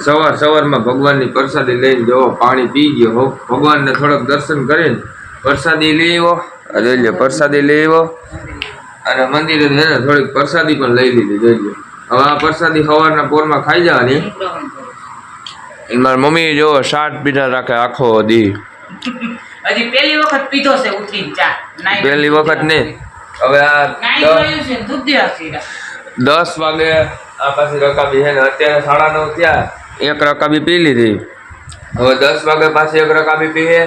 સવાર સવારમાં ભગવાનની પ્રસાદી લઈને જવો પાણી પી ગયો ભગવાનને થોડોક દર્શન કરીને પ્રસાદી લઈ આવ્યો. જોઈ પ્રસાદી લઈ આવ્યો. અને મંદિરે જઈને થોડીક પ્રસાદી પણ લઈ લીધી જોઈ હવે આ પ્રસાદી સવારના પોરમાં ખાઈ જવાની. મારી મમ્મી જો શાર્ટ પીધા રાખે આખો દી. હજી પેલી વખત પીધો છે ઉઠી ચા. પહેલી વખત નહીં. હવે આ ને દસ વાગે આ પાછી રકાબી છે ને અત્યારે સાડા નવ ત્યાં એક રકાબી પી લીધી. હવે દસ વાગે પાછી એક રકાબી પીએ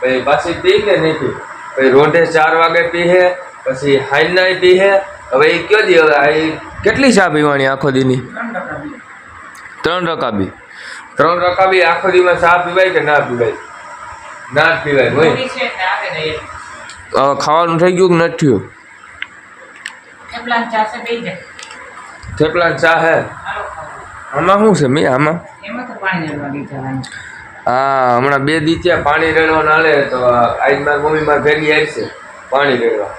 પછી પાછી પી કે નહીં પી? પછી રોઢે ચાર વાગે પીએ પછી હાઈનાય પીએ હવે એ કયો દી હવે કેટલી ચા પીવાની આખો દીની? ત્રણ ટકા પીધો. ત્રણ રકાબી. ત્રણ રકાબી આખો દીમાં ચા પીવાય કે ના પીવાય? ના જ પીવાય હોય. ખાવાનું થઈ ગયું કે નથી થયું? થેપલા ચા હે. આમાં શું છે મેં? આમાં? હા હમણાં બે દીચ્યા પાણી રેડવા નાલે તો આજ મારી મમ્મી મારી ભેગી આવશે પાણી રેડવા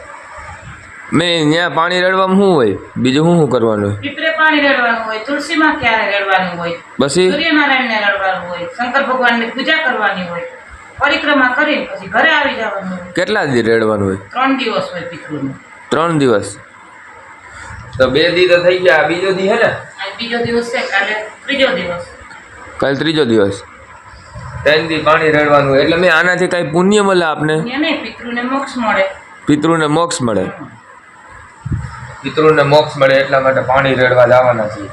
મેં ત્યાં પાણી રેડવામાં શું હોય? બીજું શું શું કરવાનું હોય? પીપરે પાણી રેડવાનું હોય તુલસીમાં ક્યારે રેડવાનું હોય? પછી? સૂર્યનારાયણને રેડવાનું હોય શંકર ભગવાનની પૂજા કરવાની હોય પરિક્રમા કરીને પછી ઘરે આવી જવાનું કેટલા દી રેડવાનું હોય? ત્રણ દિવસ હોય પિતૃનું ત્રણ દિવસ? તો બે દી તો થઈ ગયા બીજો દી હે ને? બીજો દિવસ છે કાલે ત્રીજો દિવસ. કાલ ત્રીજો દિવસ? ત્રણ દી પાણી રેડવાનું એટલે મેં આનાથી કાંઈ પુણ્ય મળે આપને? નહીં પિતૃને મોક્ષ મળે. પિતૃને મોક્ષ મળે. પિતૃને મોક્ષ મળે એટલા માટે પાણી રેડવા જવાના છીએ.